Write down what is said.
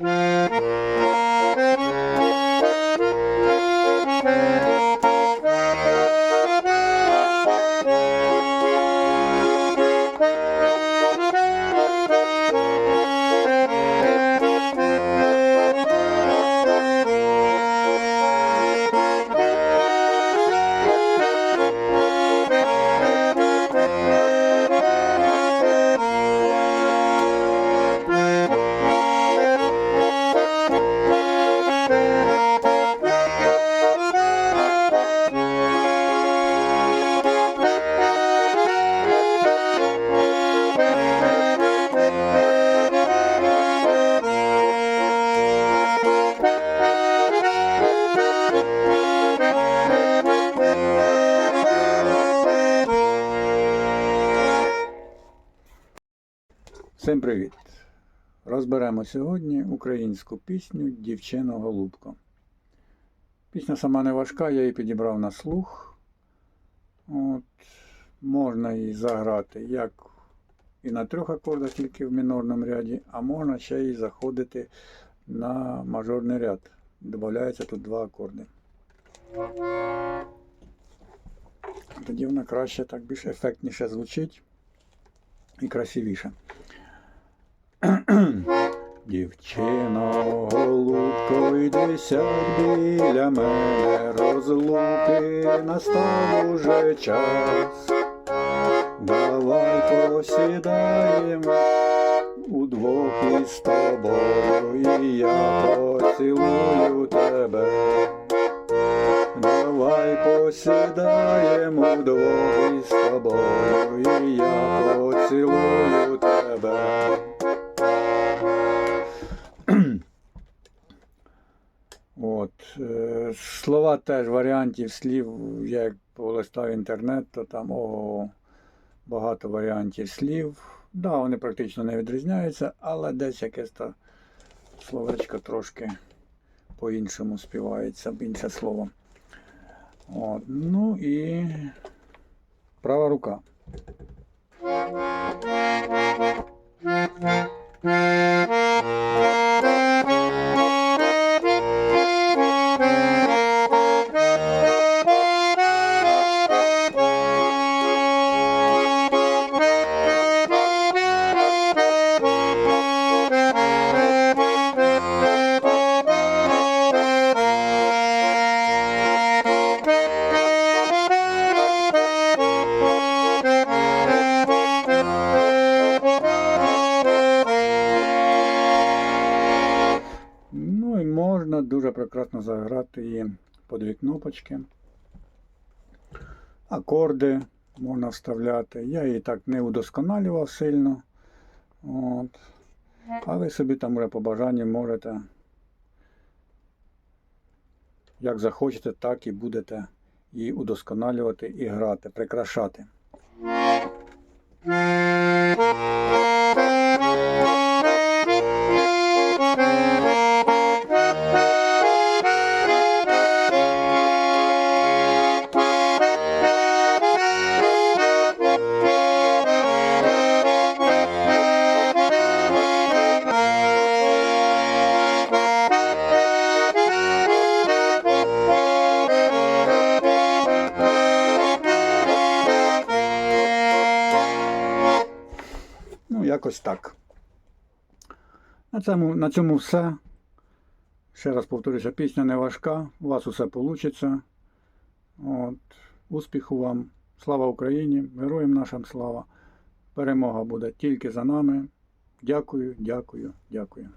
Mm-hmm. Всім привіт! Розберемо сьогодні українську пісню Дівчино Голубко. Пісня сама не важка, я її підібрав на слух. От, можна її заграти як і на трьох акордах, тільки в мінорному ряді, а можна ще й заходити на мажорний ряд. Додається тут два акорди. Тоді вона краще так більш ефектніше звучить і красивіше. Дівчино, голубко, йди біля мене, розлуки настав уже час. Давай посідаємо удвох із тобою, і я поцілую тебе. Давай посідаємо вдвох із тобою, і я поцілую тебе. Слова теж варіантів слів, я як полистав інтернет, то там ого, багато варіантів слів. Да, вони практично не відрізняються, але десь якесь то словечко трошки по-іншому співається, інше слово. От, ну і права рука. Дуже прекрасно заграти її по дві кнопочки. Акорди можна вставляти. Я її так не удосконалював сильно. От. А ви собі там вже по бажанню можете, як захочете, так і будете її удосконалювати і грати, прикрашати. Якось так. На цьому, на цьому все. Ще раз повторюся, пісня не важка, у вас усе вийде. От. Успіху вам. Слава Україні! Героям нашим слава! Перемога буде тільки за нами. Дякую, дякую, дякую.